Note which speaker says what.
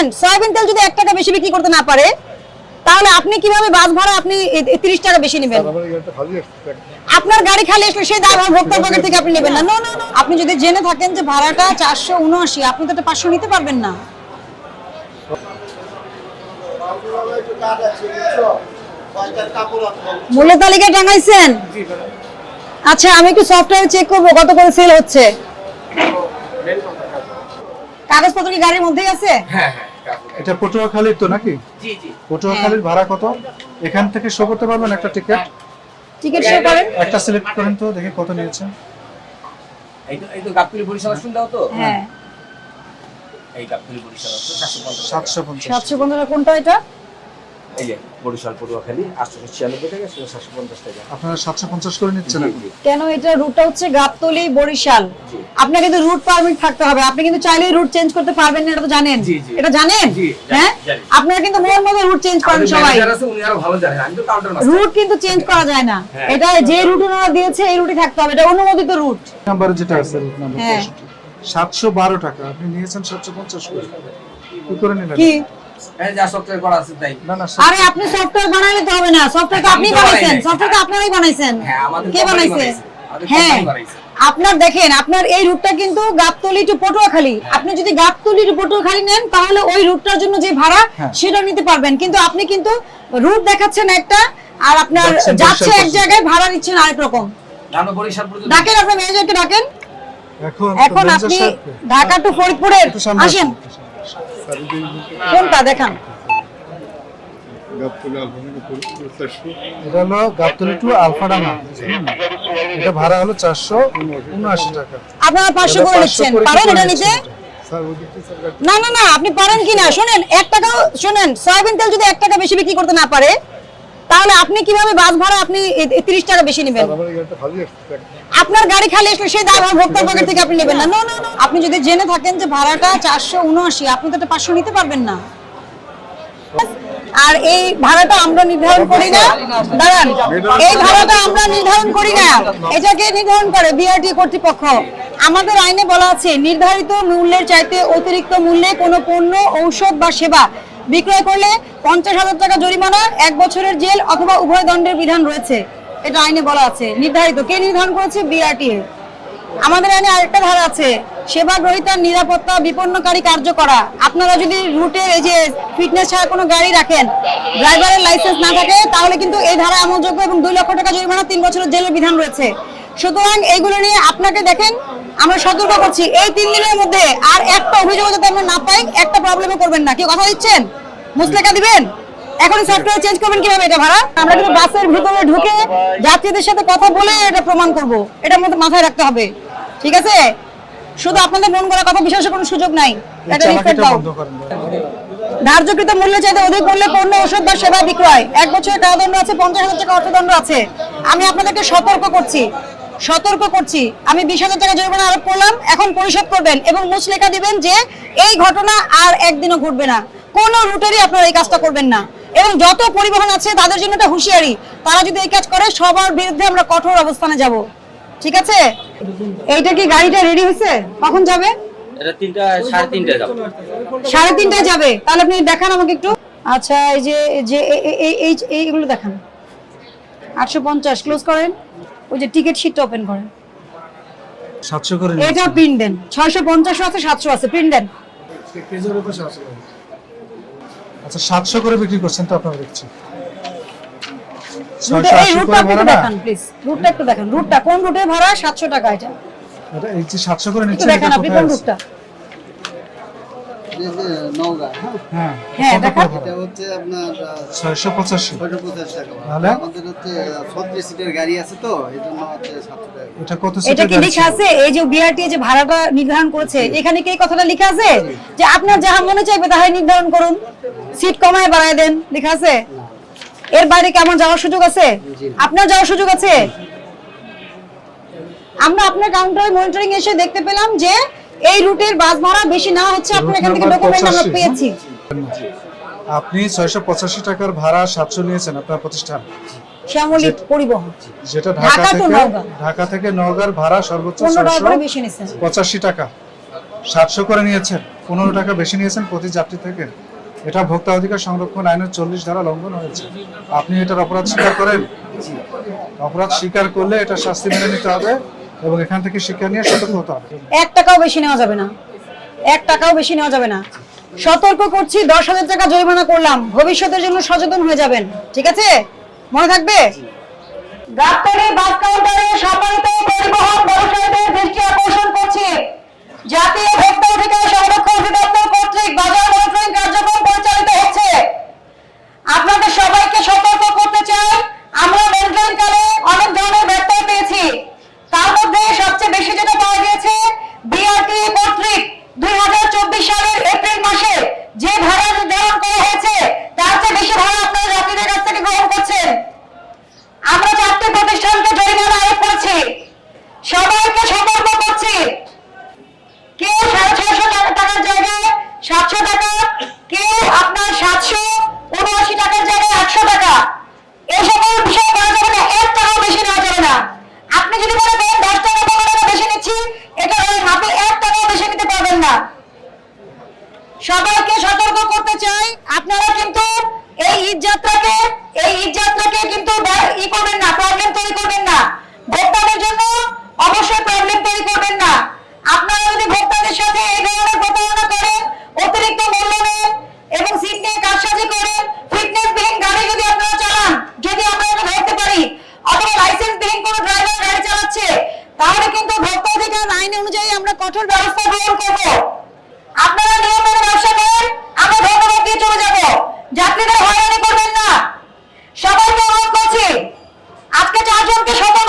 Speaker 1: শোনেন সয়াবিন তেল যদি এক টাকা বেশি বিক্রি করতে না পারে তাহলে আপনি কীভাবে বাস ভাড়া আপনি তিরিশ টাকা বেশি নেবেন? আপনার গাড়ি খালি আসলে সেই দাম আমার ভোক্তার পকেট থেকে আপনি নেবেন না। no, no. আপনি যদি জেনে থাকেন যে ভাড়াটা চারশো উনআশি আপনি তো এটা পাঁচশো নিতে পারবেন না। মূল্য তালিকা টাঙাইছেন? আচ্ছা আমি একটু সফটওয়্যার চেক করব কত করে সেল হচ্ছে। কাগজপত্র কি গাড়ির মধ্যেই আছে?
Speaker 2: হ্যাঁ হ্যাঁ।
Speaker 3: এটা পটুয়াখালীর তো নাকি?
Speaker 2: জি জি।
Speaker 3: পটুয়াখালীর ভাড়া কত? এখান থেকে শো করতে পারবেন একটা টিকিট
Speaker 1: টিকিট শো করেন।
Speaker 3: একটা সিলেক্ট করেন তো দেখি কত নিয়েছে।
Speaker 2: এই তো এই তো গাবতলি বরিশাল শুন দাও তো।
Speaker 1: হ্যাঁ।
Speaker 2: এই গাবতলি বরিশাল আছে সাতশো পঞ্চাশ।
Speaker 3: সাতশো পঞ্চাশ।
Speaker 1: সাতশো পনেরো কোনটা এটা?
Speaker 2: এই যে বরিশাল পটুয়াখালী আটশো ছিয়ানব্বই টাকা সেটা সাতশো পঞ্চাশ টাকা।
Speaker 3: আপনারা সাতশো পঞ্চাশ করে নিচ্ছেন
Speaker 1: কেন এটা রুটটা হচ্ছে গাবতলি বরিশাল। আপনার কিন্তু রুট পারমিট থাকতে হবে। আপনি কিন্তু চাইলেই রুট চেঞ্জ করতে পারবেন না এটা তো জানেন। এটা জানেন? হ্যাঁ? আপনারা কিন্তু মন মতো রুট চেঞ্জ করেন সবাই
Speaker 2: manager আছে, উনি আরও ভালো জানেন। আমি তো কাউন্টার মাস্টার
Speaker 1: রুট কিন্তু চেঞ্জ করা যায় না।
Speaker 2: হ্যাঁ।
Speaker 1: এটা যে রুট ওনারা দিয়েছে এই রুটই থাকতে হবে। এটা অনুমোদিত রুট
Speaker 3: নাম্বারে যেটা আছে রুট নাম্বার
Speaker 1: হ্যাঁ।
Speaker 3: সাতশো বারো টাকা। আপনি নিয়েছেন সাতশো পঞ্চাশ করে। কি করে নিলেন?
Speaker 1: কি?
Speaker 2: হ্যাঁ যা সফটওয়্যার করা আছে তাই।
Speaker 3: না না
Speaker 1: আরে আপনি সফটওয়্যার বানাইলে তো হবে না। সফটওয়্যার তো আপনি
Speaker 2: তো বানাই
Speaker 1: বানাইছেন। সফটওয়্যার তো আপনারাই বানাইছেন।
Speaker 2: হ্যাঁ,
Speaker 1: কে বানাইছে?
Speaker 2: বানাইছে।
Speaker 1: হ্যাঁ। আপনার দেখেন আপনার এই রুটটা কিন্তু গাবতলি টু পটুয়াখালী।
Speaker 2: হ্যাঁ।
Speaker 1: আপনি যদি গাবতলি টু পটুয়াখালী নেন তাহলে ওই রুটটার জন্য যে ভাড়া
Speaker 3: হ্যাঁ।
Speaker 1: সেটা নিতে পারবেন। কিন্তু আপনি কিন্তু রুট দেখাচ্ছেন একটা আর আপনার যাচ্ছে এক জায়গায় ভাড়া নিচ্ছেন আরেক রকম। ডাকেন আপনার ম্যানেজারকে ডাকেন।
Speaker 3: এখন
Speaker 1: এখন আপনি ঢাকা টু ফরিদপুরের আসুন। কোনটা দেখান।
Speaker 3: এটা হলো গাবতলি টু আলফাডাঙ্গা। এটা ভাড়া হলো চারশো উনআশি টাকা।
Speaker 1: আপনারা পাঁচশো করে নিচ্ছেন। পারেন এটা নিতে? না না না আপনি পারেন কিনা? শোনেন এক টাকা শোনেন সয়াবিন তেল যদি এক টাকা বেশি বিক্রি করতে না পারে তাহলে আপনি কীভাবে বাস ভাড়া আপনি তিরিশ টাকা বেশি নেবেন? আপনার গাড়ি খালি আসলে সেই দাম ভোক্তার পকেট থেকে আপনি নেবেন না। no, no. আপনি যদি জেনে থাকেন যে ভাড়াটা চারশো উনআশি আপনি তো এটা পাঁচশো নিতে পারবেন না। আর এই ভাড়াটা আমরা নির্ধারণ করি না। দাঁড়ান এই ভাড়াটা আমরা নির্ধারণ করি না। এটাকে নির্ধারণ করে বিআরটি কর্তৃপক্ষ। আমাদের আইনে বলা আছে নির্ধারিত মূল্যের চাইতে অতিরিক্ত মূল্যে কোনো পণ্য ঔষধ বা সেবা বিক্রয় করলে পঞ্চাশ হাজার টাকা জরিমানা, এক বছরের জেল অথবা উভয় দণ্ডের বিধান রয়েছে। এটা আইনে বলা আছে। নির্ধারিত কে নির্ধারণ করেছে? বিআরটিএ আমাদের আইনে আরেকটা ধারা আছে সেবা গ্রহীতার নিরাপত্তা বিপন্নকারী কার্য করা। আপনারা যদি রুটে এই যে ফিটনেস ছাড়া কোনো গাড়ি রাখেন, ড্রাইভারের লাইসেন্স না থাকে, তাহলে কিন্তু এই ধারা আমলযোগ্য এবং দুই লক্ষ টাকা জরিমানা তিন বছরের জেলের বিধান রয়েছে। সুতরাং এইগুলো নিয়ে আপনাকে দেখেন আমরা সতর্ক করছি। এই তিন দিনের মধ্যে আর একটা অভিযোগ যাতে আমরা না পাই একটা প্রবলেমে করবেন না। কি কথা দিচ্ছেন? মুসলেকা দিবেন? এখন সফটওয়্যার চেঞ্জ করবেন কীভাবে এটা ভাড়া? আমরা কিন্তু বাসের ভিতরে ঢুকে যাত্রীদের সাথে কথা বলে এটা প্রমাণ করব। এটার মধ্যে মাথায় রাখতে হবে। ঠিক আছে? শুধু আপনাদের মন করা কথা বিশ্বাসের কোনো সুযোগ নাই। এটা
Speaker 3: চালাকিটা
Speaker 1: দাও। ধার্যকৃত মূল্য চাইতে অধিক মূল্যে পণ্য ওষুধ বা সেবা বিক্রয়। এক বছরের কারাদণ্ড আছে পঞ্চাশ হাজার টাকা অর্থদণ্ড আছে। আমি আপনাদেরকে সতর্ক করছি। সতর্ক করছি। আমি বিশ হাজার টাকা জরিমানা আরোপ করলাম এখন পরিশোধ করবেন এবং মুচলেখা দিবেন যে এই ঘটনা আর একদিনও ঘটবে না। কোন রুটেরই আপনারা এই কাজটা করবেন না। এবং যত পরিবহন আছে তাদের জন্য এটা হুঁশিয়ারি। তারা যদি এই কাজ করে সবার বিরুদ্ধে আমরা কঠোর অবস্থানে যাব। ঠিক আছে? এইটা কি গাড়িটা রেডি হয়েছে? কখন যাবে?
Speaker 4: সাড়ে তিনটায় যাব।
Speaker 1: সাড়ে তিনটায় যাবে। তাহলে আপনি দেখান আমাকে একটু। আচ্ছা এই যে এইগুলো দেখান। আটশো পঞ্চাশ ক্লোজ করেন। ওই যে টিকিট শিটটা ওপেন করেন।
Speaker 3: সাতশো করে
Speaker 1: এটা প্রিন্ট দেন। ছয়শো পঞ্চাশও আছে সাতশো আছে প্রিন্ট দেন।
Speaker 3: উপর। আচ্ছা সাতশো করে বিক্রি করছেন তো আপনারা দেখছি।
Speaker 1: এই রুটটা একটু দেখান প্লিজ রুটটা একটু দেখান। রুটটা কোন রুটে ভাড়া? সাতশো টাকা এটা।
Speaker 3: এটা এই যে সাতশো করে নিচ্ছে
Speaker 1: দেখেন আপনি কোন রুটটা
Speaker 5: হ্যাঁ?
Speaker 3: হ্যাঁ।
Speaker 1: হ্যাঁ?
Speaker 5: এটা হচ্ছে আপনার
Speaker 3: ছয়শো পঁচাশি।
Speaker 5: ছয়শো পঞ্চাশ টাকা
Speaker 3: তাহলে?
Speaker 5: আমাদের হচ্ছে ছত্রিশ সিটের গাড়ি আছে তো এই হচ্ছে সাতশো টাকা।
Speaker 3: এটা কত
Speaker 1: এটা কি লেখা আছে? এই যে বিআরটি যে ভাড়াটা নির্ধারণ করেছে এখানে কি কথাটা লেখা আছে? যে আপনার যাহা মনে চাইবে তাহাই নির্ধারণ করুন। সিট কমায় বাড়ায় দেন লেখা আছে? এর বাইরে কেমন যাওয়ার সুযোগ আছে? আপনার যাওয়ার সুযোগ আছে? আমরা আপনার কাউন্টারে মনিটরিং এসে দেখতে পেলাম যে এই রুটের বাস ভাড়া বেশি না হচ্ছে আপনার এখান থেকে ডকুমেন্ট আমরা পেয়েছি।
Speaker 3: আপনি ছয়শো পঁচাশি টাকার ভাড়া সাতশো নিয়েছেন আপনার প্রতিষ্ঠান?
Speaker 1: শ্যামলী পরিবহন।
Speaker 3: যেটা
Speaker 1: ঢাকা
Speaker 3: থেকে ঢাকা থেকে নওগাঁর ভাড়া সর্বোচ্চ পঁচাশি টাকা। সাতশো করে নিয়েছেন পনেরো টাকা বেশি নিয়েছেন প্রতি যাত্রী থেকে। এটা ভোক্তা অধিকার সংরক্ষণ আইনের চল্লিশ ধারা লঙ্ঘন হয়েছে। আপনি এটার অপরাধ স্বীকার করেন? অপরাধ স্বীকার করলে এটা শাস্তি মেনে নিতে হবে। এবং এখান থেকে শিক্ষা নিয়ে সতর্ক হতে হবে।
Speaker 1: এক টাকাও বেশি নেওয়া যাবে না। এক টাকাও বেশি নেওয়া যাবে না। সতর্ক করছি দশ হাজার টাকা জরিমানা করলাম। ভবিষ্যতের জন্য সচেতন হয়ে যাবেন। ঠিক আছে? মনে থাকবে? গাবতলী বাস কাউন্টারে সম্মানিত পরিবহন ব্যবসায়ীদের দৃষ্টি আকর্ষণ করছি। জাতীয় ভোক্তা অধিকার সংরক্ষণ অধিদপ্তর কর্তৃক বাজার মনিটরিং কার্যক্রম পরিচালিত হচ্ছে আপনাদের সবাইকে সতর্ক করতে চাই আমরা মনিটরিং কালে অনেক ধরনের ব্যত্যয় পেয়েছি তার মধ্যে সবচেয়ে বেশি যেটা পাওয়া গিয়েছে বিআরটি কর্তৃক দুই সালের এপ্রিল মাসে যে ভাড়া নির্ধারণ করা হয়েছে, তার চেয়ে বেশি ভাড়া আপনারা যাত্রীদের কাছ থেকে গ্রহণ করছেন। আমরা চারটি প্রতিষ্ঠানকে জরিমানা আরোপ করেছি। সবাইকে সতর্ক করছি। কেউ সাড়ে ছয়শো টাকা- টাকার জায়গায় সাতশো টাকা, কেউ আপনার সাতশো উনআশি টাকার জায়গায় একশো টাকা। এই সকল বিষয় করা যাবে না, এক টাকাও বেশি নেওয়া যাবে না। আপনি যদি মনে করেন দশ টাকা পনেরো টাকা বেশি নিচ্ছি এটা না। এক টাকাও বেশি নিতে পারবেন না। সবাইকে সতর্ক করতে চাই। আপনারা কিন্তু এই ঈদ যাত্রাকে, এই ঈদ যাত্রাকে কিন্তু ই করবেন না প্রবলেম তৈরি করবেন না। ভোক্তাদের জন্য অবশ্যই প্রবলেম তৈরি করবেন না। আপনারা যদি ভোক্তাদের সাথে এই ধরনের প্রতারণা করেন, অতিরিক্ত মূল্য নেন এবং সিট নিয়ে কারসাজি করেন ফিটনেস বিহীন গাড়ি যদি আপনারা চালান, যদি আমরা এটা ধরতে পারি, অথবা লাইসেন্স বিহীন কোনো ড্রাইভার গাড়ি চালাচ্ছে, তাহলে কিন্তু ভোক্তা অধিকার আইন অনুযায়ী আমরা কঠোর ব্যবস্থা গ্রহণ করব। আপনারা নিয়ম মেনে ব্যবসা করেন আমরা ধন্যবাদ দিয়ে চলে যাব যাত্রীদের হয়রানি করবেন না। সবাইকে অনুরোধ করছি আজকে চারজনকে সতর্কতামূলক